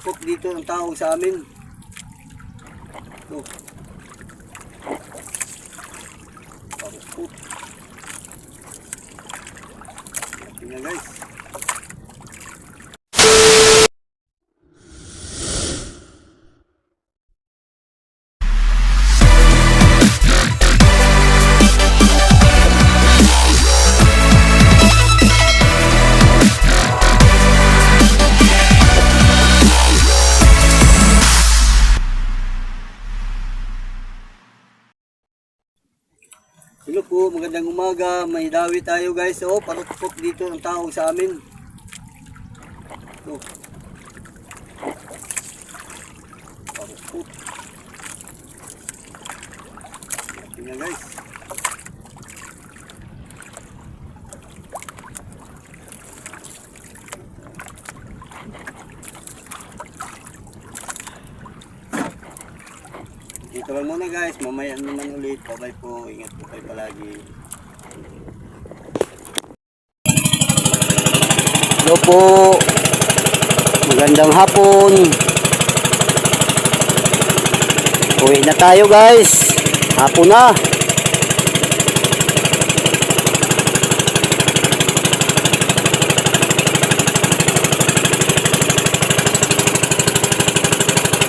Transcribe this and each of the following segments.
parupok dito ang tawag sa amin. Ito. Parupok. Tingnan guys. Hello po, magandang umaga. May dawi tayo guys. Oh, parupok dito ang tawag sa amin. Ito. Parupok. Tingnan guys. Dito lang muna guys, mamaya naman ulit. Bye po, ingat po kayo palagi. Hello po. Magandang hapon. Uwi na tayo guys. Hapon na.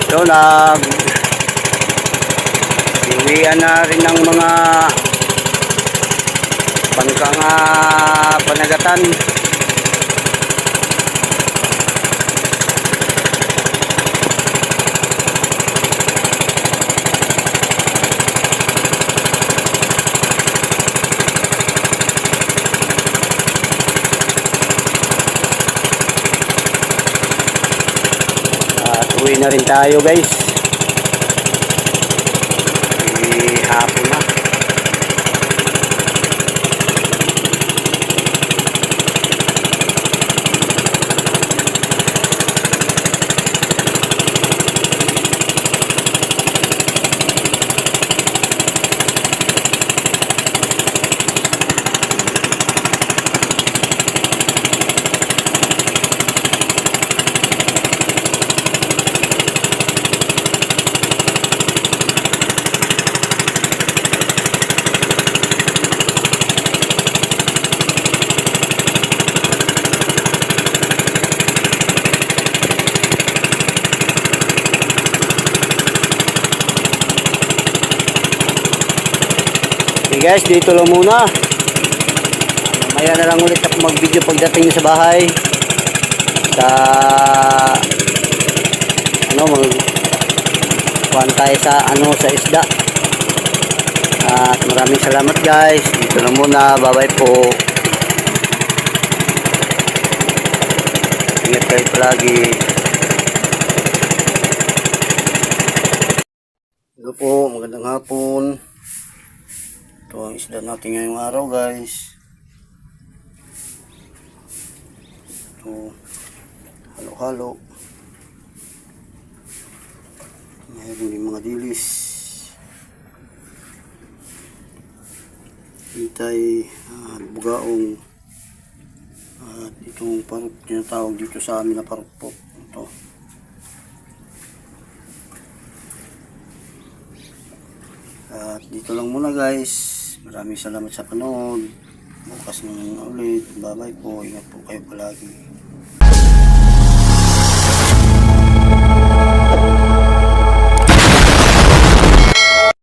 So, nag Iwian na rin ng mga pangkang ah, panagatan. At uwi na rin tayo guys. Eh, hapon na. Okay guys, dito lang muna. Mamaya na lang ulit ako mag-video pagdating sa bahay. Sa ano mag kuhan sa ano sa isda. At maraming salamat guys. Dito lang muna. Bye-bye po. Ingat kayo palagi. Hello po, magandang hapon. Ito ang isda natin ngayong araw guys. Ito, halo-halo. Mayroon din mga dilis. Hintay, uh, bugaong. At itong parok tinatawag dito sa amin na parokpok. Ito. At dito lang muna guys. Maraming salamat sa panood. Bukas naman ulit. Bye bye po. Ingat po kayo palagi.